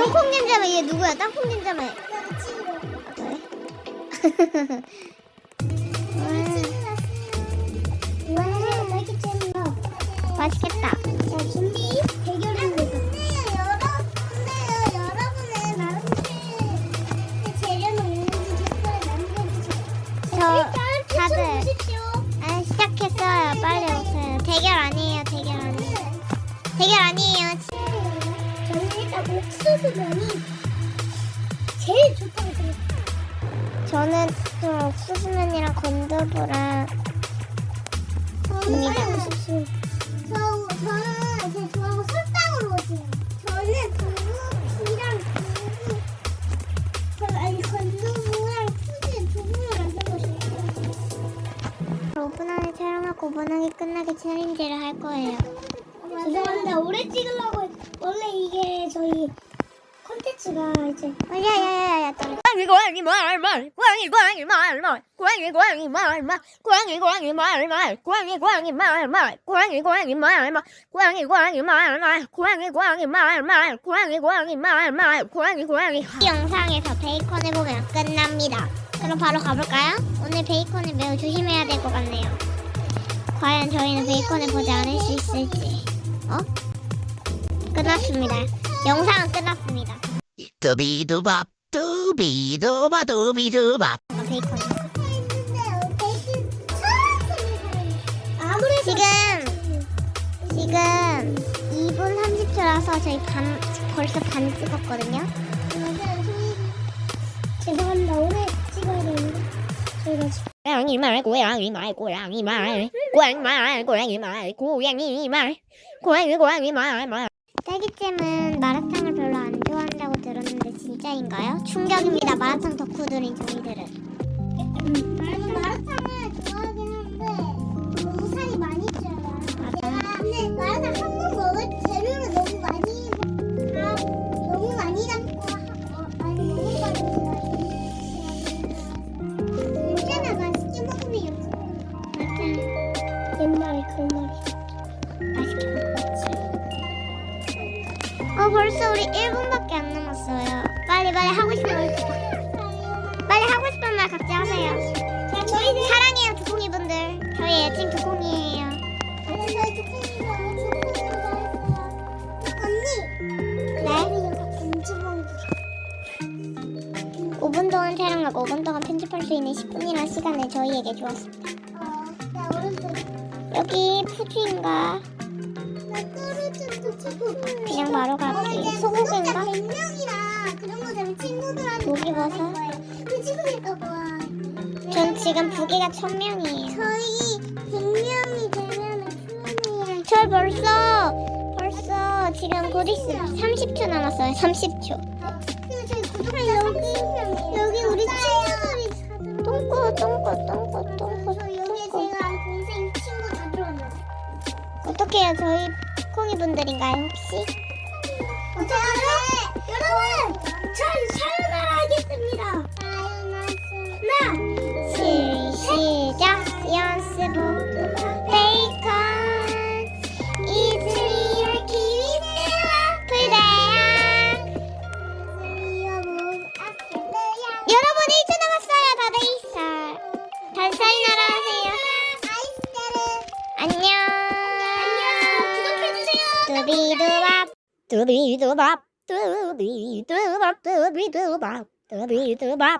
땅콩 냄새만 얘 누구야? 땅콩 냄새만. 나 친구. 그래? 옥수수 면이 제일 좋다고 생각해요. 저는 좀 옥수수 면이랑 건두부랑 입니다. 빨리 오십시오. 저, 저는 제일 좋아하는 설탕으로 오세요. 저는 두부랑 두부, 저, 아니 건두부랑 푸드 두부를 만들고 싶어요. 5분 안에 촬영하고 5분 안에 끝나게 챌린지를 할 거예요. 죄송합니다. 오래 찍으려고 했- 원래 이게 저희 콘텐츠가 이제 어, 야야야야야. 고양이 고양이 말말 고양이 고양이 말말 고양이 고양이 말말 고양이 고양이 말말 고양이 고양이 말말 고양이 고양이 말말 고양이 고양이 말말 고양이 고양이 말말 고양이 고양이 말말 고양이 고양이 이 영상에서 베이컨을 보면 끝납니다. 그럼 바로 가볼까요? 오늘 베이컨을 매우 조심해야 될 것 같네요. 과연 저희는 베이컨을 보지 않을 수 있을지. 어? 끝났습니다. 영상은 끝났습니다. 두비두밥 두비두바 두비두밥 어, 베이컨. 지금 지금 2분 30초라서 저희 반 벌써 반 찍었거든요. 죄송합니다. 오래 찍어야 되는데 저희가 지금 고양이 말 고양이 말 고양이 말 고양이 말 고양이 말 고양이 말 고양이 고양이 말말 딸기잼은 마라탕을 별로 안 좋아한다고 들었는데 진짜인가요? 충격입니다. 마라탕 덕후들인 저희들은. 저는 마라탕을 좋아 어 벌써 우리 1분밖에 안 남았어요. 빨리 빨리 하고 싶은 말 빨리 하고 싶은 말 각자 하세요. 사랑해요 두콩이 분들. 저희 애칭 두콩이에요. 네? 김치 먹는 5분 동안 촬영하고 5분 동안 편집할 수 있는 10분이라는 시간을 저희에게 주었습니다. 어, 여기 푸주인가? 그냥 바로 갈게. 소고기인가? 고기 버섯. 전 지금 부기가 천 명이에요. 저희 100명이 되면 저 벌써 벌써 지금 곧 있으면 30초 남았어요. 30초. 여기 우리 친구들이 똥꼬 똥꼬 똥꼬. 어떻게요? 저희 콩이 분들인가요 혹시? 자, 여러분 Do-do-bop, do-do-bop, do-do-bop, do-do-bop, do-do-bop, do-do-bop.